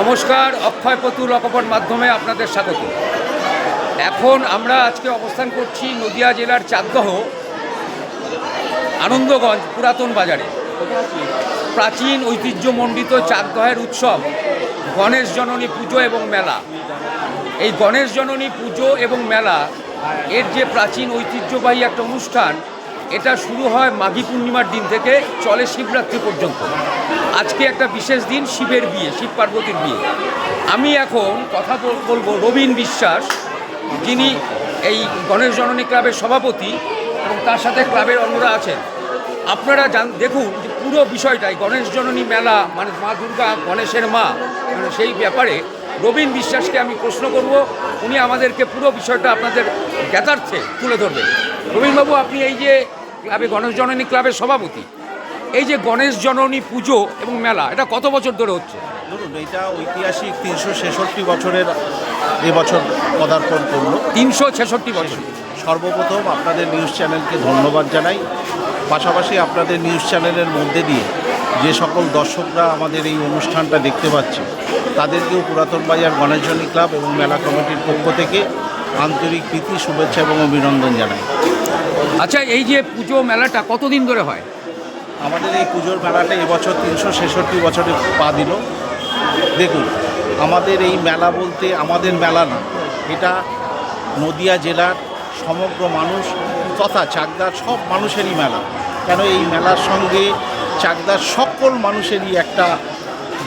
নমস্কার, অক্ষয় পতুল অকপট মাধ্যমে আপনাদের স্বাগত। এখন আমরা আজকে অবস্থান করছি নদিয়া জেলার চাকদহ, আনন্দগঞ্জ পুরাতন বাজারে। প্রাচীন ঐতিহ্যমণ্ডিত চাকদহের উৎসব, গণেশ জননী পুজো এবং মেলা। এই গণেশ জননী পুজো এবং মেলা, এর যে প্রাচীন ঐতিহ্যবাহী একটা অনুষ্ঠান এটা শুরু হয় মাঘী পূর্ণিমার দিন থেকে, চলে শিবরাত্রি পর্যন্ত। আজকে একটা বিশেষ দিন, শিবের বিয়ে, শিব পার্বতীর বিয়ে। আমি এখন কথা বল- বলব রবীন বিশ্বাস, যিনি এই গণেশ জননী ক্লাবের সভাপতি এবং তার সাথে ক্লাবের অন্যরা আছেন। আপনারা জান, দেখুন যে পুরো বিষয়টাই, গণেশ জননী মেলা মানে মা দুর্গা, গণেশের মা মানে সেই ব্যাপারে রবীন বিশ্বাসকে আমি প্রশ্ন করব, উনি আমাদেরকে পুরো বিষয়টা আপনাদের জ্ঞাতার্থে তুলে ধরবেন। রবীনবাবু, আপনি এই যে ক্লাবে গণেশ জননী ক্লাবের সভাপতি। এই যে গণেশ জননী পুজো এবং মেলা এটা কত বছর ধরে হচ্ছে? ধরুন এটা ঐতিহাসিক তিনশো ছেষট্টি বছরের এবছর পদার্পণ করল। তিনশো ছেষট্টি বছর। সর্বপ্রথম আপনাদের নিউজ চ্যানেলকে ধন্যবাদ জানাই। পাশাপাশি আপনাদের নিউজ চ্যানেলের মধ্যে দিয়ে যে সকল দর্শকরা আমাদের এই অনুষ্ঠানটা দেখতে পাচ্ছে তাদেরকেও পুরাতন বাজার গণেশজনী ক্লাব এবং মেলা কমিটির পক্ষ থেকে আন্তরিক প্রীতি শুভেচ্ছা এবং অভিনন্দন জানাই। আচ্ছা এই যে পুজো মেলাটা কতদিন ধরে হয়? আমাদের এই পুজোর মেলাটা এবছর তিনশো ছেষট্টি বছরে পা দিল। দেখুন, আমাদের এই মেলা বলতে আমাদের মেলা না, এটা নদিয়া জেলার সমগ্র মানুষ তথা চাকদার সব মানুষেরই মেলা। কেন এই মেলার সঙ্গে চাকদার সকল মানুষেরই একটা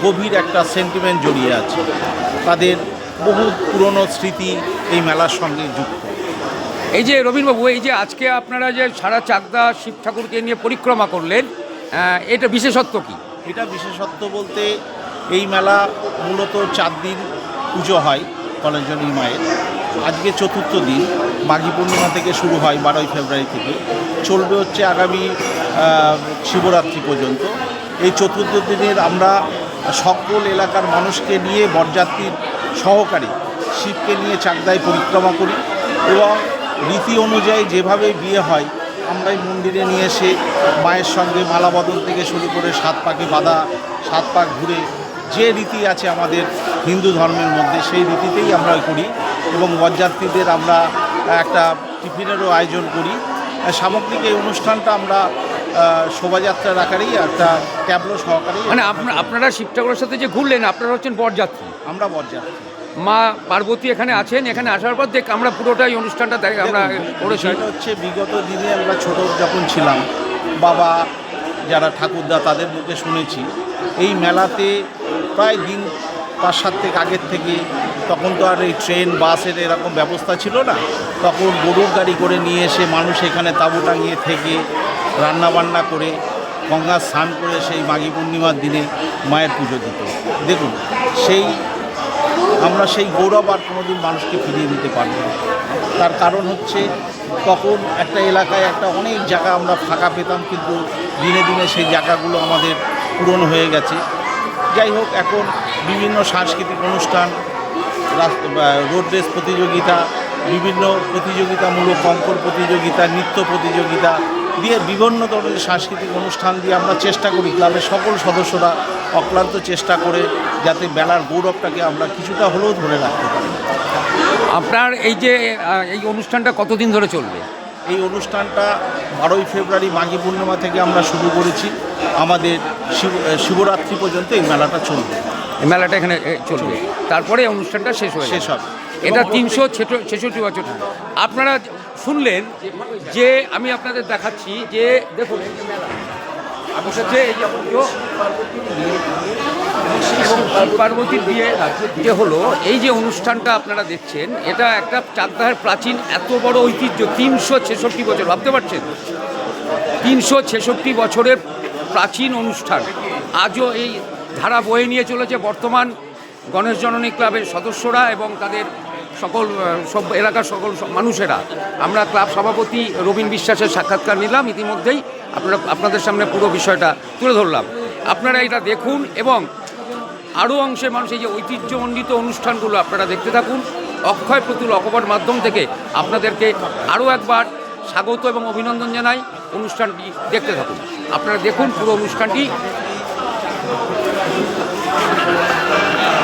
গভীর একটা সেন্টিমেন্ট জড়িয়ে আছে। তাদের বহু পুরনো স্মৃতি এই মেলার সঙ্গে যুক্ত। এই যে রবীন্দ্রবাবু, এই যে আজকে আপনারা যে সারা চাকদা শিব ঠাকুরকে নিয়ে পরিক্রমা করলেন এটা বিশেষত্ব কি? এটা বিশেষত্ব বলতে এই মেলা মূলত চার দিন পুজো হয় কলেজনী মায়ের আজকে চতুর্থ দিন, মাঘী পূর্ণিমা থেকে শুরু হয় বারোই ফেব্রুয়ারি থেকে। চলবে হচ্ছে আগামী শিবরাত্রি পর্যন্ত। এই চতুর্থ দিনের আমরা সকল এলাকার মানুষকে নিয়ে বরযাত্রীর সহকারে শিবকে নিয়ে চাকদায় পরিক্রমা করি এবং রীতি অনুযায়ী যেভাবে বিয়ে হয় আমরা এই মন্দিরে নিয়ে এসে মায়ের সঙ্গে মালা বদল থেকে শুরু করে সাত পাকে বাঁধা সাত পাক ঘুরে যে রীতি আছে আমাদের হিন্দু ধর্মের মধ্যে সেই রীতিতেই আমরা করি এবং বরযাত্রীদের আমরা একটা টিফিনেরও আয়োজন করি। সামগ্রিক এই অনুষ্ঠানটা আমরা শোভাযাত্রার আকারেই একটা ট্যাবলো সহকারেই মানে আপনা- আপনারা শিব ঠাকুরের সাথে যে ঘুরলেন আপনারা হচ্ছেন বরযাত্রী? আমরা বরযাত্রী। মা পার্বতী এখানে আছেন এখানে আসার পর দেখ আমরা পুরোটাই অনুষ্ঠানটা দেখ আমরা করেছি। হচ্ছে বিগত দিনে আমরা ছোট যখন ছিলাম বাবা যারা ঠাকুরদা তাদের মুখে শুনেছি এই মেলাতে প্রায় দিন পাঁচ সাত থেকে আগের থেকে তখন তো আর এই ট্রেন বাসের এরকম ব্যবস্থা ছিল না তখন গরুর গাড়ি করে নিয়ে এসে মানুষ এখানে তাঁবু টাঙিয়ে থেকে রান্নাবান্না করে গঙ্গা স্নান করে সেই মাঘী পূর্ণিমার দিনে মায়ের পুজো দিত। দেখুন সেই আমরা সেই গৌরব আর কোনোদিন মানুষকে ফিরিয়ে দিতে পারব না। তার কারণ হচ্ছে, তখন একটা এলাকায় একটা অনেক জায়গা আমরা ফাঁকা পেতাম, কিন্তু দিনে দিনে সেই জায়গাগুলো আমাদের পূরণ হয়ে গেছে। যাই হোক, এখন বিভিন্ন সাংস্কৃতিক অনুষ্ঠান রোড রেস প্রতিযোগিতা, বিভিন্ন প্রতিযোগিতামূলক অঙ্কন প্রতিযোগিতা, নৃত্য প্রতিযোগিতা দিয়ে বিভিন্ন ধরনের সাংস্কৃতিক অনুষ্ঠান দিয়ে আমরা চেষ্টা করি ক্লাবের সকল সদস্যরা অক্লান্ত চেষ্টা করে যাতে মেলার গৌরবটাকে আমরা কিছুটা হলেও ধরে রাখতে পারি। আপনার এই যে এই অনুষ্ঠানটা কতদিন ধরে চলবে? এই অনুষ্ঠানটা বারোই ফেব্রুয়ারি মাঘী পূর্ণিমা থেকে আমরা শুরু করেছি। আমাদের শিব শিবরাত্রি পর্যন্ত এই মেলাটা চলবে। এই মেলাটা এখানে চলবে। তারপরে অনুষ্ঠানটা শেষ হয়ে শেষ হবে। এটা তিনশো ছেষট্টি বছর। আপনারা শুনলেন যে আমি আপনাদের দেখাচ্ছি যে দেখুন বসেছে এই যে পার্বতীর বিয়ে যে হলো এই যে অনুষ্ঠানটা আপনারা দেখছেন এটা একটা চাকদাহের প্রাচীন এত বড় ঐতিহ্য তিনশো ছেষট্টি বছর ভাবতে পারছেন? তিনশো ছেষট্টি বছরের প্রাচীন অনুষ্ঠান। আজও এই ধারা বয়ে নিয়ে চলেছে বর্তমান গণেশ জননী ক্লাবের সদস্যরা এবং তাদের সকল সব এলাকার সকল মানুষেরা। আমরা ক্লাব সভাপতি রবীন বিশ্বাসের সাক্ষাৎকার নিলাম। ইতিমধ্যেই আপনারা, আপনাদের সামনে পুরো বিষয়টা তুলে ধরলাম। আপনারা এটা দেখুন এবং আরও অংশের মানুষ, এই যে ঐতিহ্যমণ্ডিত অনুষ্ঠানগুলো আপনারা দেখতে থাকুন। অক্ষয় প্রতুল অকপট মাধ্যম থেকে আপনাদেরকে আরও একবার স্বাগত এবং অভিনন্দন জানাই অনুষ্ঠানটি দেখতে থাকুন। আপনারা দেখুন পুরো অনুষ্ঠানটি।